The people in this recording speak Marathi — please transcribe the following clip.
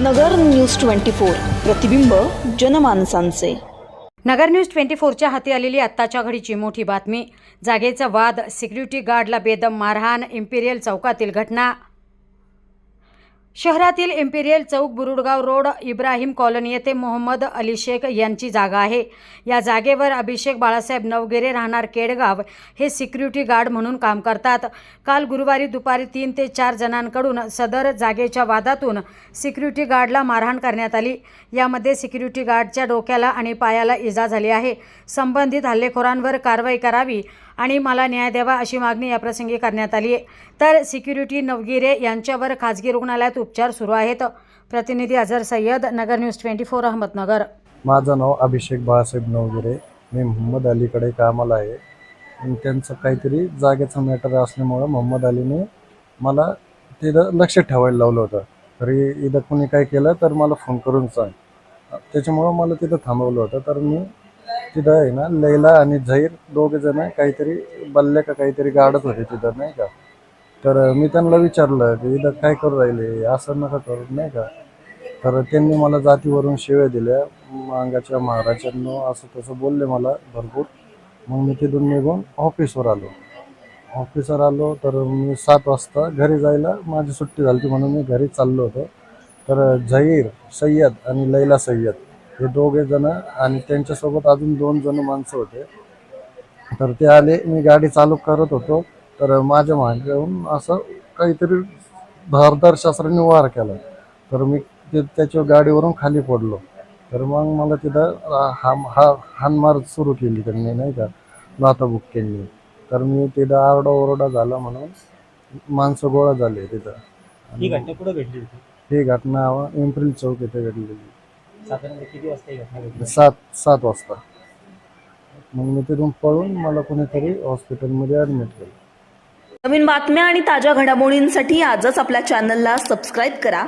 नगर न्यूज ट्वेंटी फोर प्रतिबिंब जनमानसांचे. नगर न्यूज ट्वेंटी फोरच्या हाती आलेली आत्ताच्या घडीची मोठी बातमी. जागेचा वाद सिक्युरिटी गार्डला बेदम मारहाण इम्पिरियल चौकातील घटना. शहरातील Imperial Chowk Burudgaon road Ibrahim colony येथे मोहम्मद अली शेख यांची जागा आहे. या जागेवर अभिषेक बाळासाहेब नवगिरे राहणार केडगाव हे सिक्युरिटी गार्ड म्हणून काम करतात. काल गुरुवारी दुपारी तीन ते चार जणांकडून सदर जागेच्या वादातून सिक्युरिटी गार्डला मारहाण करण्यात आली. यामध्ये सिक्युरिटी गार्डच्या डोक्याला आणि पायाला इजा झाली आहे. संबंधित हल्लेखोरांवर कारवाई करावी आणि मला न्याय द्यावा अशी मागणी याप्रसंगी करण्यात आली आहे. तर सिक्युरिटी नवगिरे यांच्यावर खाजगी रुग्णालयात उपचार सुरू आहेत. प्रतिनिधी Azhar Sayyed Nagar news twenty four Ahmednagar. माझं नाव अभिषेक बाळासाहेब नवगिरे. मी मोहम्मद अलीकडे कामाला आहे. आणि त्यांचं काहीतरी जागेचं मॅटर असल्यामुळं मोहम्मद अलीने मला तिथं लक्ष ठेवायला लावलं होतं. तरी इथं कोणी काय केलं तर मला फोन करून सांग. त्याच्यामुळं मला तिथं थांबवलं होतं. तर मी तिथं आहे ना लैला आणि झहीर दोघे जण काहीतरी बल्ले का काहीतरी गाडत होते तिथं नाही का? तर मी त्यांना विचारलं की इथं काय करू राहिले असं नका करू नाही का? तर त्यांनी मला जातीवरून शिव्या दिल्या अंगाच्या महाराजांनो असं तसं बोलले मला भरपूर. मग मी तिथून निघून ऑफिसवर आलो. ऑफिसवर आलो तर मी सात वाजता घरी जायला माझी सुट्टी झाली होती म्हणून मी घरी चाललो होतो. तर झहीर सय्यद आणि लैला सय्यद हे दोघे जण आणि त्यांच्यासोबत अजून दोन जण माणसं होते. तर ते आले मी गाडी चालू करत होतो. तर माझ्या मागे येऊन असं काहीतरी धारदार शस्त्राने वार केला. तर मी ते त्याच्या गाडीवरून खाली पडलो. तर मग मला तिथं हा हा हानमार सुरू केली त्यांनी नाही का? लाथाबुक्क्यांनी तर मी तिथं आरडाओरडा झाला म्हणून माणसं गोळा झाले तिथं. ही घटना कुठं घडली ही घटना एप्रिल चौक येथे घडलेली साधारणतः किती वाजता ही घटना घडली सात सात वाजता. मग मी तिथून पळून मला कोणीतरी हॉस्पिटलमध्ये ॲडमिट केलं. नवीन बातम्या आणि ताज्या घडामोडींसाठी आजच आपल्या चॅनलला सबस्क्राईब करा.